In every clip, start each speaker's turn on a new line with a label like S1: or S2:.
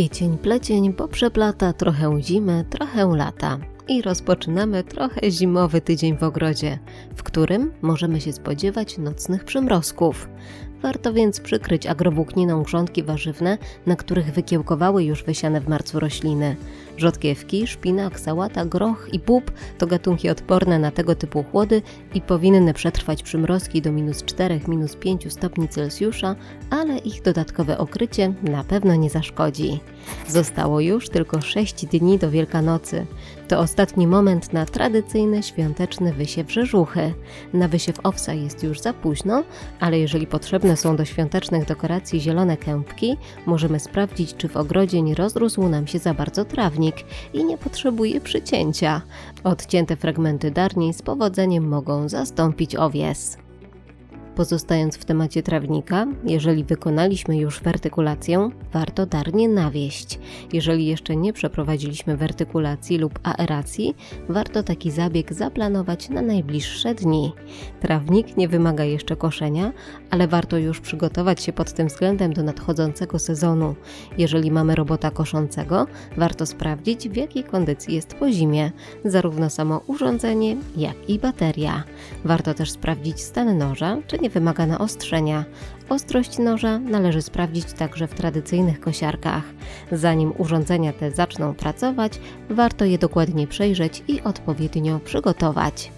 S1: Kwiecień, plecień poprzeplata trochę zimy, trochę lata. I rozpoczynamy trochę zimowy tydzień w ogrodzie, w którym możemy się spodziewać nocnych przymrozków. Warto więc przykryć agrowłókniną grządki warzywne, na których wykiełkowały już wysiane w marcu rośliny. Rzodkiewki, szpinak, sałata, groch i bób to gatunki odporne na tego typu chłody i powinny przetrwać przymrozki do minus 4, minus 5 stopni Celsjusza, ale ich dodatkowe okrycie na pewno nie zaszkodzi. Zostało już tylko 6 dni do Wielkanocy. To ostatni moment na tradycyjny świąteczny wysiew rzeżuchy. Na wysiew owsa jest już za późno, ale jeżeli potrzebne są do świątecznych dekoracji zielone kępki, możemy sprawdzić, czy w ogrodzie nie rozrósł nam się za bardzo trawnik i nie potrzebuje przycięcia. Odcięte fragmenty darni z powodzeniem mogą zastąpić owies. Pozostając w temacie trawnika, jeżeli wykonaliśmy już wertykulację, warto darnie nawieść. Jeżeli jeszcze nie przeprowadziliśmy wertykulacji lub aeracji, warto taki zabieg zaplanować na najbliższe dni. Trawnik nie wymaga jeszcze koszenia, ale warto już przygotować się pod tym względem do nadchodzącego sezonu. Jeżeli mamy robota koszącego, warto sprawdzić w jakiej kondycji jest po zimie, zarówno samo urządzenie, jak i bateria. Warto też sprawdzić stan noża, czy nie wymaga naostrzenia. Ostrość noża należy sprawdzić także w tradycyjnych kosiarkach. Zanim urządzenia te zaczną pracować, warto je dokładnie przejrzeć i odpowiednio przygotować.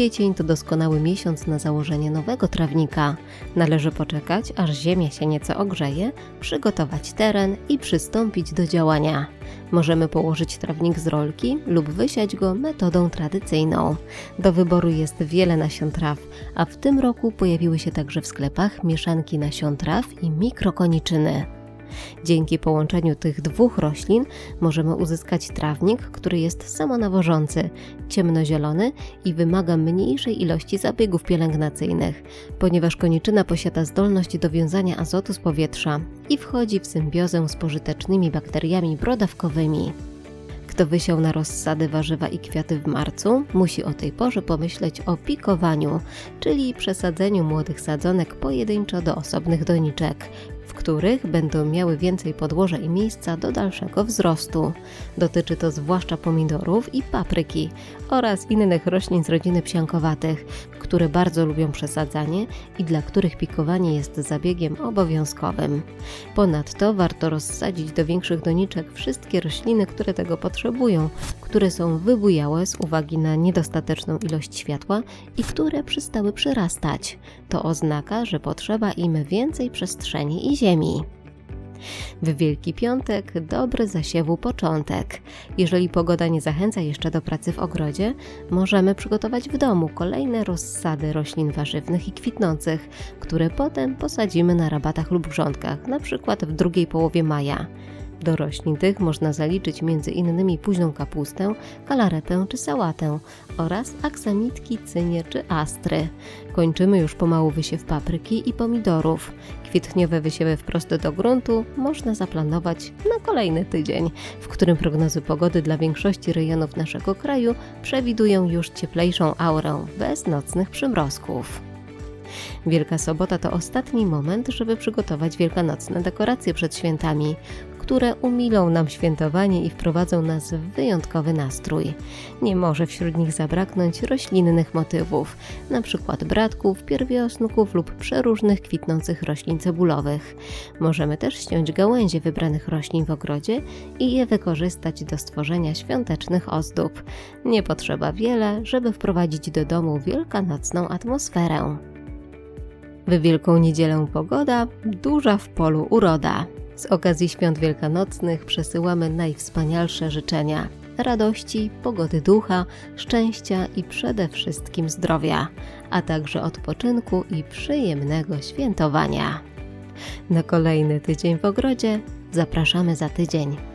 S1: Kwiecień to doskonały miesiąc na założenie nowego trawnika. Należy poczekać, aż ziemia się nieco ogrzeje, przygotować teren i przystąpić do działania. Możemy położyć trawnik z rolki lub wysiać go metodą tradycyjną. Do wyboru jest wiele nasion traw, a w tym roku pojawiły się także w sklepach mieszanki nasion traw i mikrokoniczyny. Dzięki połączeniu tych dwóch roślin możemy uzyskać trawnik, który jest samonawożący, ciemnozielony i wymaga mniejszej ilości zabiegów pielęgnacyjnych, ponieważ koniczyna posiada zdolność do wiązania azotu z powietrza i wchodzi w symbiozę z pożytecznymi bakteriami brodawkowymi. Kto wysiał na rozsady warzywa i kwiaty w marcu, musi o tej porze pomyśleć o pikowaniu, czyli przesadzeniu młodych sadzonek pojedynczo do osobnych doniczek, w których będą miały więcej podłoża i miejsca do dalszego wzrostu. Dotyczy to zwłaszcza pomidorów i papryki oraz innych roślin z rodziny psiankowatych, które bardzo lubią przesadzanie i dla których pikowanie jest zabiegiem obowiązkowym. Ponadto warto rozsadzić do większych doniczek wszystkie rośliny, które tego potrzebują, które są wybujałe z uwagi na niedostateczną ilość światła i które przestały przyrastać. To oznaka, że potrzeba im więcej przestrzeni i ziemi. W Wielki Piątek dobry zasiewu początek. Jeżeli pogoda nie zachęca jeszcze do pracy w ogrodzie, możemy przygotować w domu kolejne rozsady roślin warzywnych i kwitnących, które potem posadzimy na rabatach lub grządkach, na przykład w drugiej połowie maja. Do roślin tych można zaliczyć m.in. późną kapustę, kalarepę czy sałatę oraz aksamitki, cynie czy astry. Kończymy już pomału wysiew papryki i pomidorów. Kwietniowe wysiewy wprost do gruntu można zaplanować na kolejny tydzień, w którym prognozy pogody dla większości rejonów naszego kraju przewidują już cieplejszą aurę bez nocnych przymrozków. Wielka Sobota to ostatni moment, żeby przygotować wielkanocne dekoracje przed świętami, które umilą nam świętowanie i wprowadzą nas w wyjątkowy nastrój. Nie może wśród nich zabraknąć roślinnych motywów, np. bratków, pierwiosnków lub przeróżnych kwitnących roślin cebulowych. Możemy też ściąć gałęzie wybranych roślin w ogrodzie i je wykorzystać do stworzenia świątecznych ozdób. Nie potrzeba wiele, żeby wprowadzić do domu wielkanocną atmosferę. W Wielką Niedzielę pogoda, duża w polu uroda. Z okazji świąt wielkanocnych przesyłamy najwspanialsze życzenia radości, pogody ducha, szczęścia i przede wszystkim zdrowia, a także odpoczynku i przyjemnego świętowania. Na kolejny tydzień w ogrodzie zapraszamy za tydzień.